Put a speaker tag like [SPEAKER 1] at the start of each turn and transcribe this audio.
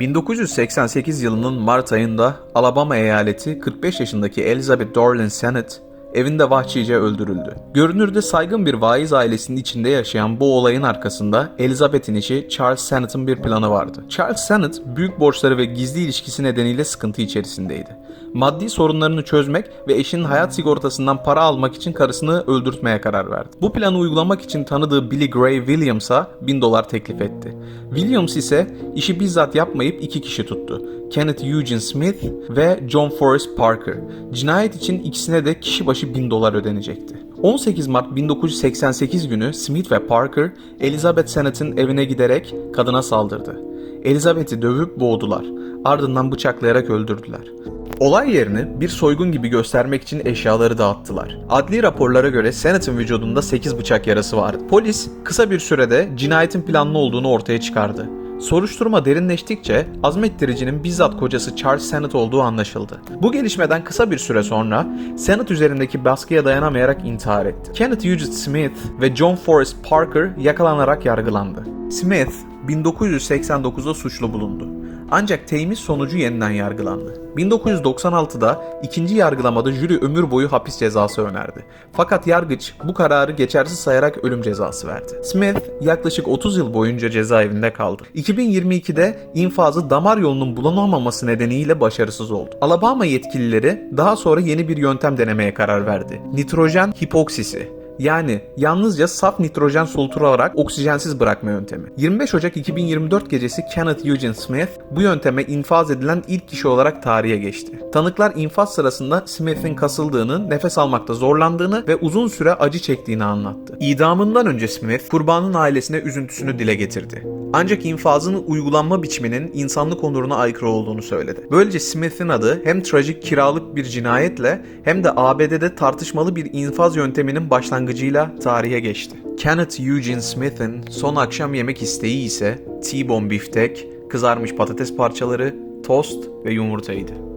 [SPEAKER 1] 1988 yılının Mart ayında Alabama eyaleti 45 yaşındaki Elizabeth Dorlin Sennett evinde vahşice öldürüldü. Görünürde saygın bir vaiz ailesinin içinde yaşayan bu olayın arkasında Elizabeth'in eşi Charles Sennett'ın bir planı vardı. Charles Sennett büyük borçları ve gizli ilişkisi nedeniyle sıkıntı içerisindeydi. Maddi sorunlarını çözmek ve eşinin hayat sigortasından para almak için karısını öldürtmeye karar verdi. Bu planı uygulamak için tanıdığı Billy Gray Williams'a 1000 dolar teklif etti. Williams ise işi bizzat yapmayıp iki kişi tuttu. Kenneth Eugene Smith ve John Forrest Parker. Cinayet için ikisine de kişi başı 1000 dolar ödenecekti. 18 Mart 1988 günü Smith ve Parker, Elizabeth Sennett'in evine giderek kadına saldırdı. Elizabeth'i dövüp boğdular. Ardından bıçaklayarak öldürdüler. Olay yerini bir soygun gibi göstermek için eşyaları dağıttılar. Adli raporlara göre Sennett'in vücudunda 8 bıçak yarası vardı. Polis kısa bir sürede cinayetin planlı olduğunu ortaya çıkardı. Soruşturma derinleştikçe azmettiricinin bizzat kocası Charles Sennett olduğu anlaşıldı. Bu gelişmeden kısa bir süre sonra Sennett üzerindeki baskıya dayanamayarak intihar etti. Kenneth Eugene Smith ve John Forrest Parker yakalanarak yargılandı. Smith 1989'da suçlu bulundu. Ancak temiz sonucu yeniden yargılandı. 1996'da ikinci yargılamada jüri ömür boyu hapis cezası önerdi. Fakat yargıç bu kararı geçersiz sayarak ölüm cezası verdi. Smith yaklaşık 30 yıl boyunca cezaevinde kaldı. 2022'de infazı damar yolunun bulunamaması nedeniyle başarısız oldu. Alabama yetkilileri daha sonra yeni bir yöntem denemeye karar verdi. Nitrojen hipoksisi yani yalnızca saf nitrojen soluturarak oksijensiz bırakma yöntemi. 25 Ocak 2024 gecesi Kenneth Eugene Smith bu yönteme infaz edilen ilk kişi olarak tarihe geçti. Tanıklar infaz sırasında Smith'in kasıldığını, nefes almakta zorlandığını ve uzun süre acı çektiğini anlattı. İdamından önce Smith, kurbanın ailesine üzüntüsünü dile getirdi. Ancak infazın uygulanma biçiminin insanlık onuruna aykırı olduğunu söyledi. Böylece Smith'in adı hem trajik kiralık bir cinayetle hem de ABD'de tartışmalı bir infaz yönteminin başlangıcıyla tarihe geçti. Kenneth Eugene Smith'in son akşam yemek isteği ise T-bone biftek, kızarmış patates parçaları, tost ve yumurtaydı.